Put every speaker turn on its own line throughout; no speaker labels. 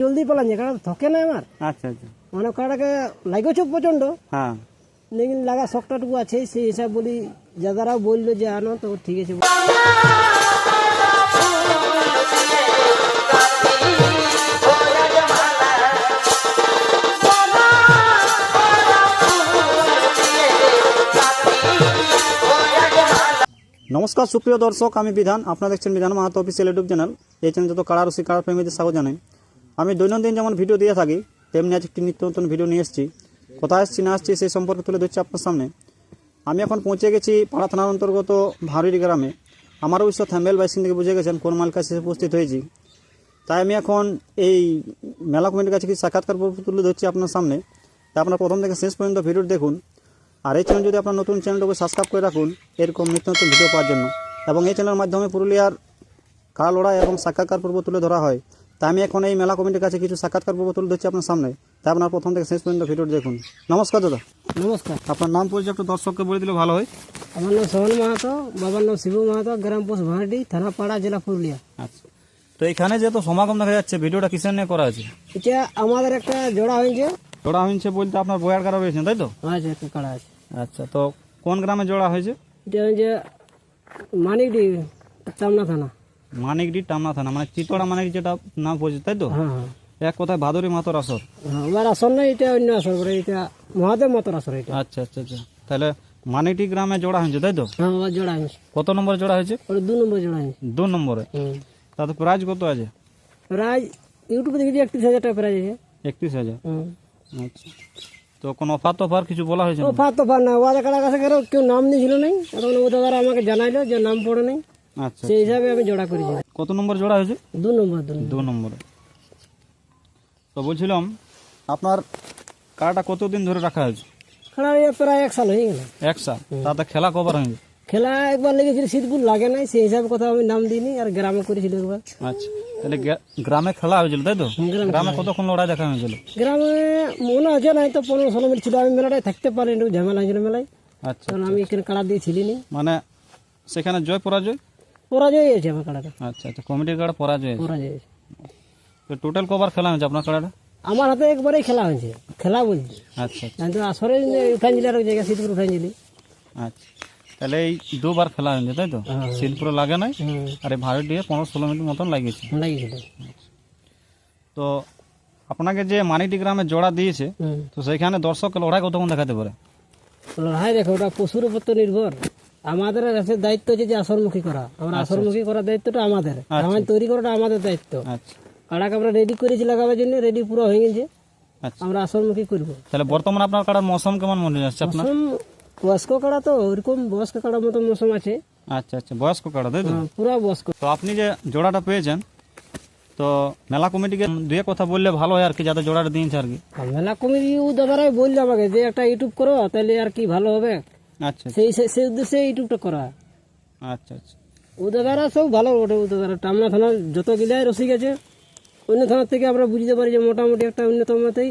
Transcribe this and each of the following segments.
জলদি পালান কারণ থকে না আমার।
আচ্ছা আচ্ছা।
মানে কাটাকে লাগেছে প্রচণ্ড
হ্যাঁ।
লেকিন লাগা শখটাটুকু আছে সেই হিসাব বলি দাদারাও বলল যে আনো তো ঠিক আছে।
নমস্কার সুপ্রিয় দর্শক আমি বিধান। আপনারা দেখছেন Bidhan Mahato official YouTube channel. এই চ্যানেল যত কাড়া রসি কাড়া প্রেমীদের স্বাগত জানাই। আমি দৈনন্দিন যেমন ভিডিও দিয়ে থাকি, তেমনি আজ একটি নিত্য নতুন ভিডিও নিয়ে এসেছি। কোথায় আসছি, না আসছি, সেই সম্পর্কে তুলে ধরছি আপনার সামনে। আমি এখন পৌঁছে গেছি পাড়া থানার অন্তর্গত ভাঁড়ি গ্রামে। আমার অবশ্য থ্যাম্বেল বাইসিন থেকে বুঝে গেছেন কোন মাল কাছে উপস্থিত হয়েছি। তাই আমি এখন এই মেলা কমিটির কাছে কিছু সাক্ষাৎকার তুলে ধরছি আপনার সামনে। তাই আপনার প্রথম থেকে শেষ পর্যন্ত ভিডিও দেখুন। আর এই চ্যানেল যদি আপনার নতুন চ্যানেলটাকে সাবস্ক্রাইব করে রাখুন, এরকম নিত্য নতুন ভিডিও পাওয়ার জন্য। এবং এই চ্যানেলের মাধ্যমে পুরুলিয়ার কাড়া লড়াই এবং সাক্ষাৎকার পর্ব তুলে ধরা হয়। তাই আমি এখন এই মেলা কমিটির কাছে কিছু সাক্ষাৎকার পর্ব তুলে ধরছি আপনার সামনে। তাই আপনার প্রথম থেকে শেষ পর্যন্ত ভিডিও দেখুন। নমস্কার দাদা।
নমস্কার।
আপনার নাম পরিচয় একটু দর্শককে বলে দিলে ভালো হয়।
আমার নাম সোহন মাহাতো বাবার নাম শিবু মাহাতো গ্রাম পোস্ট ভাঁড়ি থানা পাড়া জেলা পুরুলিয়া।
আচ্ছা। তো এখানে যেহেতু সমাগম দেখা যাচ্ছে ভিডিওটা কিসের নিয়ে করা আছে
এটা আমাদের একটা জোড়া হয়েছে।
জোড়া হয়েছে বলতে আপনার বয়ার কারা রয়েছেন তাই তো?
আচ্ছা একটা কাড়া আছে।
আচ্ছা তো কোন গ্রামে জোড়া হয়েছে?
এটা হয়েছে মানিকডি চামনা থানা।
মানিকডি টামনা থানা মানে চিতড়া মানিক যেটা নাম পড়ছে তাই তো?
হ্যাঁ হ্যাঁ।
এক কথায় ভাদুরী মাতর আসর।
হ্যাঁ আমার আসর নাই এটা অন্য আসর করে এটা মহাদেব মতর আসর এটা।
আচ্ছা আচ্ছা আচ্ছা। তাহলে মানিকটি গ্রামে জোড়া হয়েছে তাই তো?
হ্যাঁ জোড়া হয়েছে।
কত নম্বরে জোড়া হয়েছে?
দু নম্বর জোড়া হয়েছে।
দু নম্বরে। তাতে প্রাইজ কত আছে?
প্রাইজ ইউটিউবে দেখেছি একত্রিশ হাজার টাকা প্রাইজ আছে।
একত্রিশ হাজার। আচ্ছা। তো কোনো অফার টফার কিছু বলা হয়েছে
ও
না?
ফার না ওদের কাটা কাছে কেউ নাম নিয়েছিল নাই? তখন ও আমাকে জানাইলো যে নাম পড়ে নাই।
আচ্ছা
সেই হিসাবে আমি জোড়া করেছি
কত নম্বর জোড়া হয়েছে?
দু নম্বর দু নম্বর।
তো বলছিলাম আপনার কাড়াটা কতদিন ধরে রাখা হয়েছে?
খেলা প্রায় এক সাল হয়ে গেল।
এক সাল? তাতে খেলা কবার হয়েছে
খেলা একবার লেগেছিল লাগে নাই সেই হিসাবে কথা আমি নাম দিইনি আর গ্রামে করেছিল একবার।
আচ্ছা তাহলে গ্রামে খেলা হয়েছিল তাই তো?
গ্রামে
কতক্ষণ লড়াই দেখা হয়েছিল?
গ্রামে মনে আছে নাই তো পনেরো ষোলো মিনিট ছিল আমি মেলাটায় থাকতে পারিনি ঝামেলা হয়েছিল মেলায়।
আচ্ছা
আমি এখানে কাড়া দিয়ে ছিলি নি
মানে সেখানে জয় পরাজয়?
পরাজয় হয়েছে আমার কাড়াটা।
আচ্ছা আচ্ছা কমিটির কাড়া পরাজয় হয়েছে।
পরাজয় হয়েছে।
তো টোটাল কবার খেলা হয়েছে আপনার কাড়াটা?
আমার হাতে একবারেই খেলা হয়েছে খেলা বলছি।
আচ্ছা
আমি তো আসরে উঠান জেলার ওই জায়গা শীতপুর উঠান জেলি
আচ্ছা তাহলে এই দুবার খেলা হয়েছে তাই তো?
হ্যাঁ।
শিলপুরে লাগে নাই?
হুম।
আর এই ভারত দিয়ে পনেরো ষোলো মিনিট মতন লাগিয়েছে।
লাগিয়েছিল
তো আপনাকে যে মানিটি গ্রামে জোড়া দিয়েছে
হুম।
তো সেইখানে দর্শক লড়াই কতক্ষণ দেখাতে পারে?
লড়াই দেখো ওটা পশুর উপর তো নির্ভর। আমাদের কাছে দায়িত্ব হচ্ছে যে আসরমুখী করা। আমরা আসরমুখী করার দায়িত্বটা আমাদের। আমার তৈরি করাটা আমাদের দায়িত্ব।
আচ্ছা।
কাড়াকে আমরা রেডি করেছি লাগাবার জন্য রেডি পুরো হয়ে গেছে।
আচ্ছা।
আমরা আসরমুখী করব।
তাহলে বর্তমানে আপনার কাড়ার মৌসুম কেমন মনে যাচ্ছে আপনার?
বয়স্ক কাড়া তো ওইরকম বয়স্ক কাড়ার মতো মৌসুম আছে।
আচ্ছা আচ্ছা। বয়স্ক কাড়া তাই তো?
পুরো বয়স্ক।
তো আপনি যে জোড়াটা পেয়েছেন তো মেলা কমিটিকে দুয়ে কথা বললে ভালো হয় আর কি যাতে জোড়াটা দিয়েছে আর কি?
মেলা কমিটি ও দাদারাই বলল আমাকে যে একটা ইউটিউব করো তাহলে আর কি ভালো হবে?
আচ্ছা
সেই সেই- সেই উদ্দেশ্যে ইউটিউবটা করা।
আচ্ছা আচ্ছা।
ও সব ভালো ওঠে ও দাদারা টামনা থানা যত গিলাই রসিক আছে অন্য থানার থেকে আমরা বুঝতে পারি যে মোটামুটি একটা অন্যতমতেই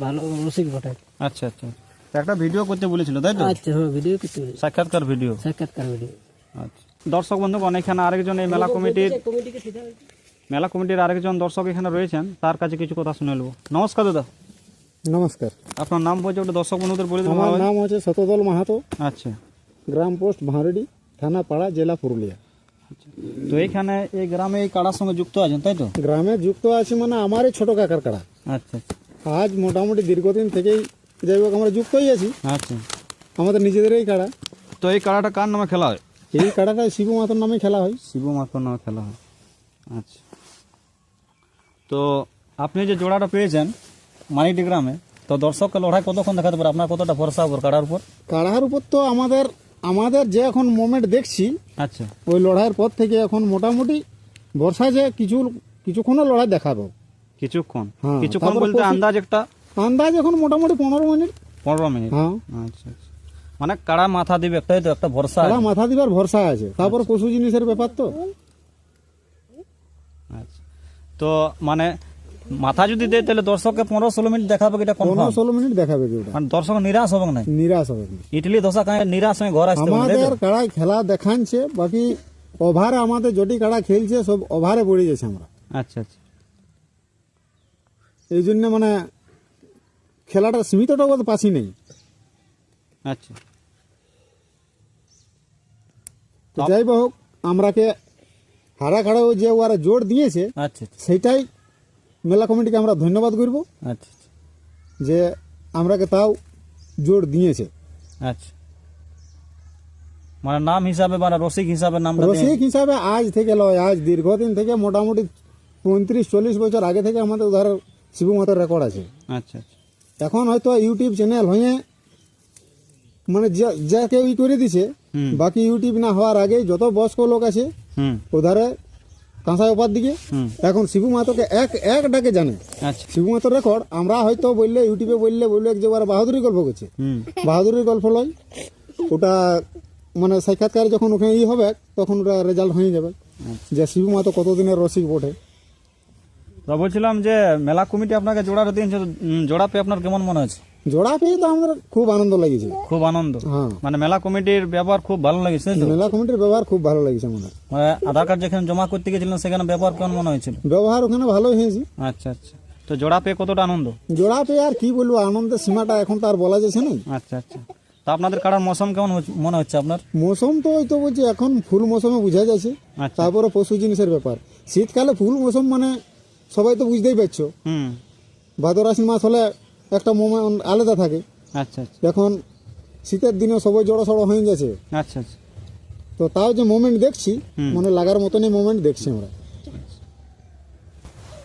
ভালো রসিক বটে।
আচ্ছা আচ্ছা। একটা ভিডিও করতে বলেছিল তাই তো?
আচ্ছা হ্যাঁ ভিডিও কিছু
সাক্ষাৎকার ভিডিও?
সাক্ষাৎকার ভিডিও।
আচ্ছা। দর্শক বন্ধুগণ এখানে আরেকজন এই মেলা কমিটির মেলা কমিটির আরেকজন দর্শক এখানে রয়েছেন তার কাছে কিছু কথা শুনে নেব। নমস্কার দাদা।
নমস্কার
আপনার নাম বলছে ওটা দর্শক বন্ধুদের বলে দেবো
আমার নাম হচ্ছে শতদল মাহাতো।
আচ্ছা।
গ্রাম পোস্ট ভাঁড়ি থানা পাড়া জেলা পুরুলিয়া।
তো এইখানে এই গ্রামে এই কাড়ার সঙ্গে যুক্ত আছেন তাই তো?
গ্রামে যুক্ত আছি মানে আমারই ছোট কাকার কাড়া।
আচ্ছা
আজ মোটামুটি দীর্ঘদিন থেকেই যাই হোক আমরা যুক্তই আছি।
আচ্ছা।
আমাদের নিজেদেরই কাড়া।
তো এই কাড়াটা কার নামে খেলা হয়?
এই কাড়াটা শিবু মাতার নামে খেলা হয়।
শিব মাতর নামে খেলা হয়। আচ্ছা। তো আপনি যে জোড়াটা পেয়েছেন মানিকটি গ্রামে। তো দর্শককে লড়াই কতক্ষণ দেখাতে পারে? আপনার কতটা ভরসা উপর কাড়ার উপর?
কাড়ার উপর তো আমাদের আমাদের যে এখন মোমেন্ট দেখছি
আচ্ছা।
ওই লড়াইয়ের পর থেকে এখন মোটামুটি বর্ষা যে কিছু কিছুক্ষণও লড়াই দেখাবো।
কিছুক্ষণ?
হ্যাঁ,
কিছুক্ষণ বলতে আন্দাজ একটা?
আন্দাজ এখন মোটামুটি পনেরো মিনিট।
পনেরো মিনিট?
হ্যাঁ।
আচ্ছা আচ্ছা। মানে কাড়া মাথা দিবে তাই তো একটা ভরসা
কাড়া। মাথা দিবার ভরসা আছে। তারপর পশু জিনিসের ব্যাপার তো।
আচ্ছা। তো মানে মাথা যদি দেয় তাহলে দর্শককে পনেরো ষোলো মিনিট দেখাবে এটা
পনেরো ষোলো মিনিট দেখাবে ওটা?
মানে দর্শক নিরাশ হবে না
নিরাশ হবে।
ইডলি ধোসা খায় নিরাশ হয়ে ঘর আসতে?
আমাদের কাড়ায় খেলা দেখাচ্ছে বাকি ওভারে আমাদের জটি কাড়া খেলছে সব ওভারে পড়ে গেছে আমরা।
আচ্ছা আচ্ছা।
এই জন্য মানে খেলাটা সীমিতটা বলতে পাচ্ছি নেই।
আচ্ছা।
তো যাই হোক আমরাকে হারা খাড়াও যে ওরা জোর দিয়েছে
আচ্ছা।
সেইটাই মেলা কমিটিকে আমরা ধন্যবাদ করব
আচ্ছা
যে আমরাকে তাও জোর দিয়েছে।
আচ্ছা। মানে নাম হিসাবে মানে রসিক হিসাবে দিয়ে-
রসিক হিসাবে আজ থেকে লয় আজ দীর্ঘদিন থেকে মোটামুটি পঁয়ত্রিশ চল্লিশ বছর আগে থেকে আমাদের উধার শিবু মাতার রেকর্ড আছে।
আচ্ছা আচ্ছা।
এখন হয়তো ইউটিউব চ্যানেল হয়ে মানে যা- ই করে দিছে বাকি ইউটিউব না হওয়ার আগে যত বয়স্ক লোক আছে ওধারে কাঁসাই ওপার দিকে। এখন শিবু মাহাতোকে এক এক ডাকে জানে।
আচ্ছা।
শিবু মাহাতোর রেকর্ড আমরা হয়তো বললে ইউটিউবে বললে বললে যে ওরা বাহাদুরি গল্প করছে। বাহাদুরির গল্প লয়। ওটা মানে সাক্ষাৎকার যখন ওখানে ই হবে তখন ওটা রেজাল্ট হয়ে যাবে। যে শিবু মাহাতো কতদিনের রসিক বটে।
তো বলছিলাম যে মেলা কমিটি আপনাকে জোড়া উম, জোড়া পেয়ে আপনার কেমন মনে হচ্ছে?
জোড়া পেয়ে তো আমাদের খুব আনন্দ লেগেছে।
খুব আনন্দ।
হ্যাঁ।
মানে মেলা কমিটির ব্যবহার খুব ভালো লেগেছে
মেলা কমিটির ব্যবহার খুব ভালো লেগেছে আমাদের
মানে আধার কার্ড যেখানে জমা করতে গেছিলেন সেখানে ব্যবহার কেমন মনে হয়েছিল?
ব্যবহার ওখানে ভালোই হয়েছে।
আচ্ছা আচ্ছা। তো জোড়া পেয়ে কতটা আনন্দ?
জোড়া পেয়ে আর কি বলব আনন্দের সীমাটা এখন তো আর বলা যাচ্ছে না।
আচ্ছা আচ্ছা। তো আপনাদের কাড়ার মৌসুম কেমন মনে হচ্ছে আপনার?
মৌসুম তো ওই তো বলছি এখন ফুল মৌসুমে বোঝা যাচ্ছে।
আচ্ছা।
তারপরে পশু জিনিসের ব্যাপার। শীতকালে ফুল মৌসুম মানে সবাই তো বুঝতেই পারছ।
হুম।
ভাদর আশ্বিন মাস হলে একটা মোমেন্ট আলাদা থাকে।
আচ্ছা আচ্ছা।
এখন শীতের দিনে সবাই জড়ো সড়ো হয়ে গেছে।
আচ্ছা আচ্ছা।
তো তাও যে মোমেন্ট দেখছি। মানে লাগার মতনই মোমেন্ট দেখছি আমরা।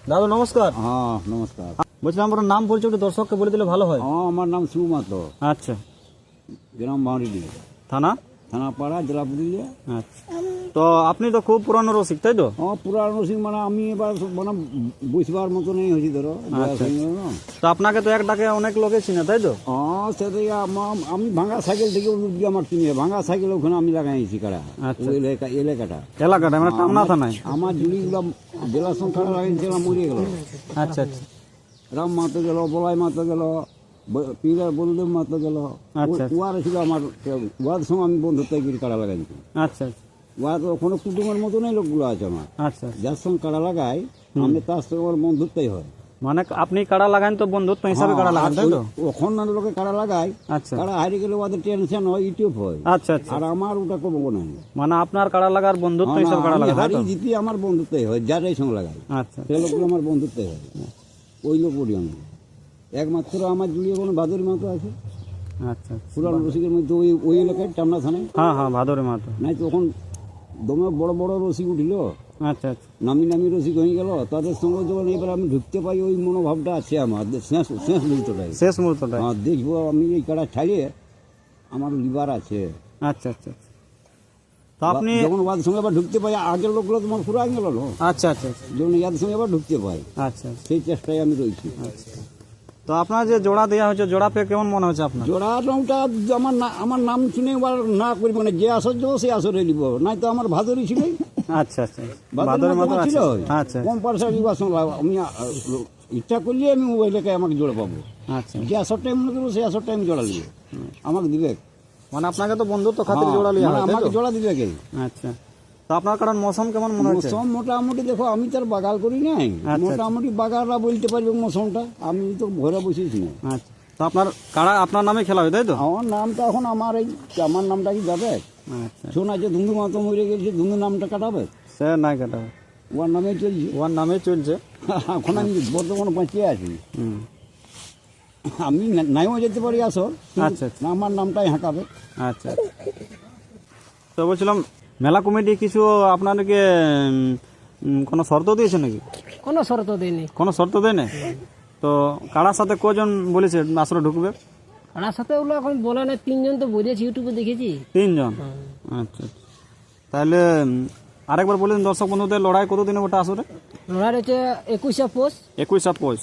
দাদু নমস্কার।
হ্যাঁ নমস্কার।
বলছিলাম আমার নাম বলছো একটু দর্শককে বলে দিলে ভালো হয়।
হ্যাঁ আমার নাম শিবু মাতো
আচ্ছা।
গ্রাম বাউরিডি
থানা?
থানাপাড়া জেলা পুরুলিয়া
আচ্ছা তো আপনি তো খুব পুরানো রসিক তাই তো?
পুরানো সিং মানে আমি এবার মানে বুঝবার মতো নেই হয়েছি ধরো গেল না।
তো আপনাকে তো এক ডাকে অনেক লোকে চিনে তাই তো?
হ্যাঁ সেটাই আমি ভাঙা সাইকেল থেকে আমার চিনি ভাঙা সাইকেল ওখানে আমি লাগাইছি কারা?
আচ্ছা।
এলাকা এলাকাটা।
এলাকাটা মানে টামনা থানায়?
আমার জুড়িগুলো জেলা সংখ্যা লাগাইছিলাম মরিয়ে গেল।
আচ্ছা আচ্ছা।
রাম মাতো গেল বলাই মাতো গেল বলদেব মাতো গেল।
আচ্ছা।
ওয়ার ছিল আমার সঙ্গে আমি বন্ধুত্ব লাগাইছি
আচ্ছা আচ্ছা।
ওখানে কুটুমের মতনই লোকগুলো আছে আমার।
আচ্ছা আচ্ছা।
যার সঙ্গে কাড়া লাগাই আমি তার সঙ্গে আমার বন্ধুত্বই হয়।
মানে আপনি কাড়া লাগান তো বন্ধুত্ব হিসাবে কাড়া লাগান তাই তো?
ওখান না লোকে কাড়া লাগাই
আচ্ছা।
কাড়া হারিয়ে গেলে ওদের টেনশন হয় ইউটিউব হয়।
আচ্ছা আচ্ছা।
আর আমার ওটা করব না
মানে আপনার কাড়া লাগার বন্ধুত্ব হিসাবে কাড়া
আমি
লাগা তাই তো?
হারিয়ে জিতি আমার বন্ধুত্বই হয় যারাই সঙ্গে লাগাই
আচ্ছা
সে লোকগুলো আমার বন্ধুত্বই হয়। ওই লোক করি আমি একমাত্র আমার জুড়িয়ে কোনো বাদুরি মাতো আছে।
আচ্ছা আচ্ছা।
পুরানো রসিকের মধ্যে ওই ওই এলাকায় টামনা থানায়।
হ্যাঁ হ্যাঁ ভাদরে মাতো।
নাই তখন দমে বড় বড় রসিক উঠিল।
আচ্ছা আচ্ছা।
নামি নামি রসিক হয়ে গেল। তাদের সঙ্গে যখন এবার আমি ঢুকতে পাই ওই মনোভাবটা আছে আমার শেষ শেষ মুহূর্তটাই।
শেষ মুহূর্তটা
হ্যাঁ দেখব আমি এই কাটা ছাড়িয়ে আমার লিভার আছে।
আচ্ছা আচ্ছা আচ্ছা। তো আপনি
যখন ওদের সঙ্গে আবার ঢুকতে পাই আগের লোকগুলো তোমার পুরো আগে গেল
আচ্ছা আচ্ছা আচ্ছা।
যখন ইয়াদের সঙ্গে আবার ঢুকতে পাই
আচ্ছা
সেই চেষ্টায় আমি রয়েছি।
তো আপনার যে জোড়া দেওয়া হয়েছে জোড়া পেয়ে কেমন মনে হচ্ছে আপনার?
জোড়া রংটা আমার না আমার নাম শুনে এবার না করি মানে যে আসর যাব সে আসরে নিব। নাই তো আমার ভাদরি ছিল।
আচ্ছা আচ্ছা। মাতো
ছিল।
আচ্ছা।
কম পয়সা নিবার সঙ্গে আমি ইচ্ছা করলে আমি এলাকায় আমাকে জোড়া পাবো।
আচ্ছা।
যে আসর টাইম মনে করব সেই আসর টাইম জোড়া দিব আমাকে দিবে।
মানে আপনাকে তো বন্ধুত্ব খাতির জোড়া লিয়া
মানে
হয় তাই
আমাকে জোড়া দিবে কে?
আচ্ছা। তো আপনার কারণ মৌসুম কেমন মনে হচ্ছে?
মৌসুম মোটামুটি দেখো আমি তার বাগাল করি নাই।
আচ্ছা।
মোটামুটি বাগালরা বলতে পারবে মৌসুমটা। আমি তো ঘরে বসেছি না
আচ্ছা। তো আপনার কাড়া আপনার নামে খেলা হয় তাই তো?
আমার নামটা এখন আমার এই আমার নামটা কি যাবে?
আচ্ছা।
শোনা যে ধুন্দু মাতো মরে গেছে ধুন্দু নামটা কাটাবে?
সে নাই কাটাবে।
ওর নামে চলছে।
ওর নামে চলছে।
এখন আমি বর্তমানে বাঁচিয়ে আছি। আমি নাইও যেতে পারি আসর
আচ্ছা, আচ্ছা।
আমার নামটাই হাঁকাবে।
আচ্ছা। তো বলছিলাম মেলা কমিটি কিছু আপনাদেরকে কোনো শর্ত দিয়েছে নাকি?
কোনো শর্ত দেয়নি।
কোনো শর্ত দেয়নি? তো কাড়ার সাথে কজন বলেছে আসলে ঢুকবে?
কারার সাথে ওগুলো এখন বলে না তিনজন তো বলেছি ইউটিউবে দেখেছি।
তিনজন? আচ্ছা আচ্ছা। তাহলে আরেকবার বলেন দর্শক বন্ধুদের লড়াই কতদিনে ওটা আসলে
লড়াই হচ্ছে একুশে পোষ
একুশ সাপোজ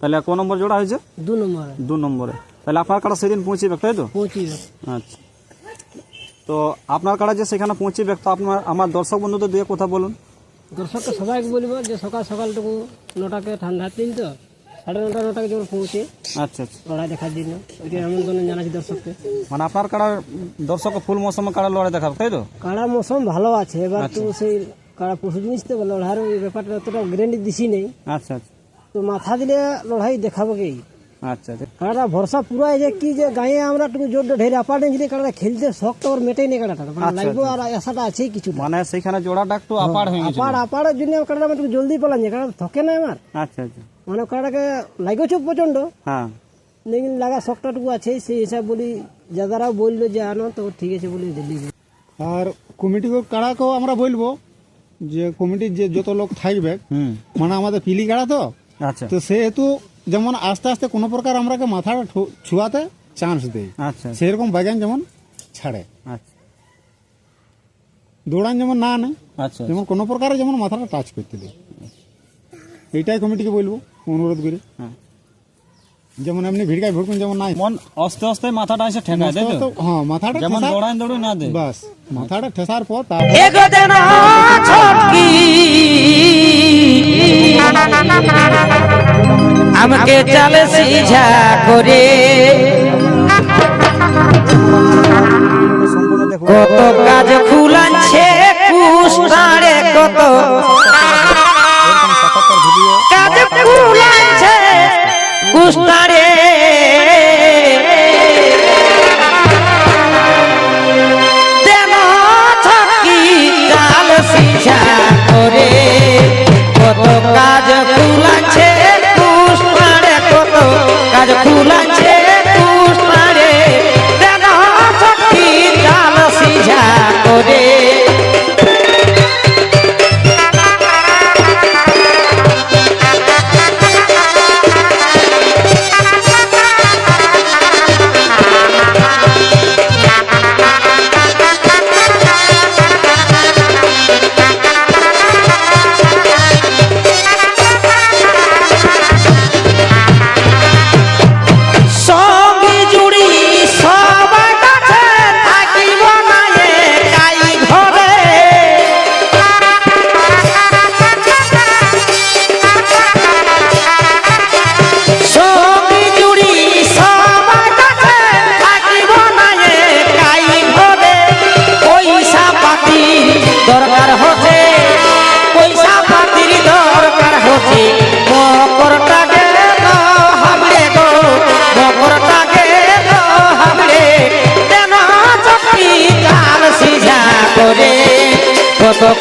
তাহলে কোন নম্বর জোড়া হয়েছে?
দু নম্বরে।
দু নম্বরে। তাহলে আপনার কাটা সেদিন পৌঁছিবে তাই তো?
পৌঁছিবে।
আচ্ছা। তো আপনার কাটা যে সেখানে পৌঁছিবে তো আপনার আমার দর্শক বন্ধুদের দিয়ে কথা বলুন।
দর্শককে সবাইকে বলব যে সকাল সকালটুকু নটাকে ঠান্ডার দিন তো সাড়ে নটা নটাকে যখন পৌঁছে।
আচ্ছা আচ্ছা।
লড়াই দেখার জন্য। ওইটা আমন্ত্রণ জানাচ্ছি দর্শককে।
মানে আপনার কাড়ার দর্শক ফুল মৌসুমে কাড়া লড়াই দেখাবে তাই তো?
কাড়া মৌসুম ভালো আছে এবার তো সেই কাড়া পশু জিনিস তো লড়াইয়ের ব্যাপারটা অতটা গ্যারেন্টি দিছি নেই।
আচ্ছা আচ্ছা।
তো মাথা দিলে লড়াই দেখাবো কি?
আচ্ছা আচ্ছা।
ভরসা পুরো যে কি যে গায়ে আমরা একটু জোর ঢের যদি খেলতে শখটা ওর মেটেই নেই মানে লাগবো আর আশাটা আছেই কিছু
মানে সেইখানে জোড়াটা একটু আপার হয়ে গেছে।
আপার আপারের জন্য একটু জলদি পেলাম যে কারণ থকে না আমার।
আচ্ছা আচ্ছা।
মানে কাড়াটাকে লাগেছে প্রচণ্ড
হ্যাঁ।
লেকিন লাগা শখটাটুকু আছে সেই হিসাব বলি যাদারাও বলল যে আনো তো ঠিক আছে বলে দিল্লি
আর কমিটি কাড়াকেও আমরা বলব যে কমিটির যে যত লোক থাকবে
হুম।
মানে আমাদের পিলি কাড়া তো?
আচ্ছা।
তো সেহেতু যেমন আস্তে আস্তে কোনো প্রকার আমরাকে মাথাটা ঠু- ছুয়াতে চান্স দেই।
আচ্ছা।
সেরকম বাগান যেমন ছাড়ে।
আচ্ছা।
দৌড়ান যেমন না নেয়
আচ্ছা
যেমন কোনো প্রকারে যেমন মাথাটা টাচ করতে দেয় এইটাই কমিটিকে বলব অনুরোধ করে।
হ্যাঁ।
যেমন এমনি ভিড়কায় ভুড়কুন যেমন নাই।
মন আস্তে আস্তে মাথাটা এসে ঠেকায় তাই তো?
হ্যাঁ মাথাটা
যেমন দৌড়ান দৌড়ে না দে
বাস মাথাটা ঠেসার পর তারপর
এগো যেন ছটকি। আমাকে চালে সিঝা করে। কত কাজ খুলাচ্ছে কুস্তারে কত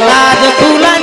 কাজ খুলাছে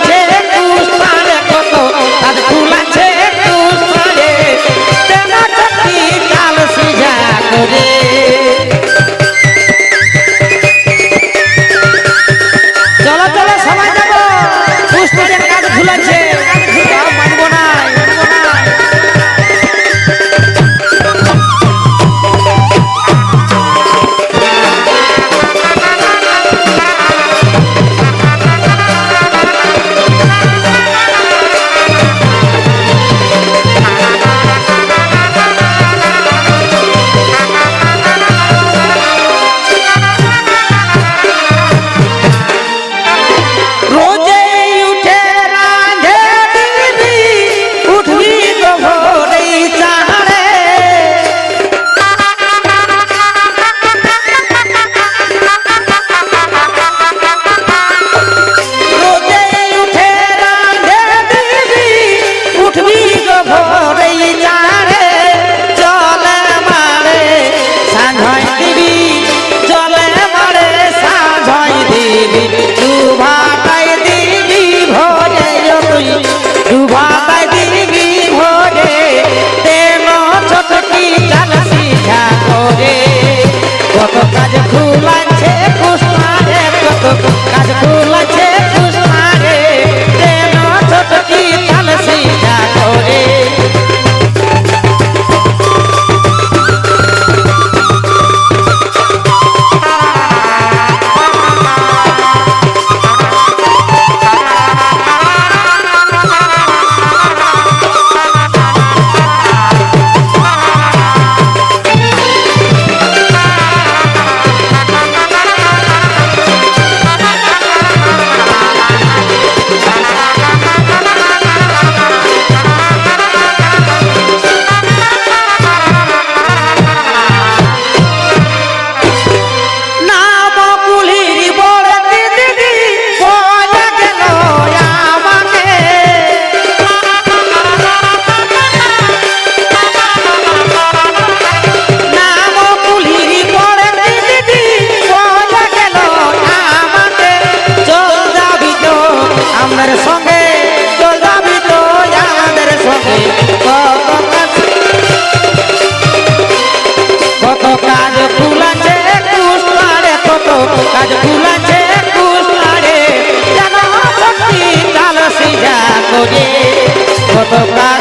আমাদের সঙ্গে চল যাবি তো আমাদের সঙ্গে। কত কাজ কত কাজ ফুলাছে কুষ্টারে কত কাজ ফুলাছে কুষ্টারে জানো কাল সিজা করে। কত কাজ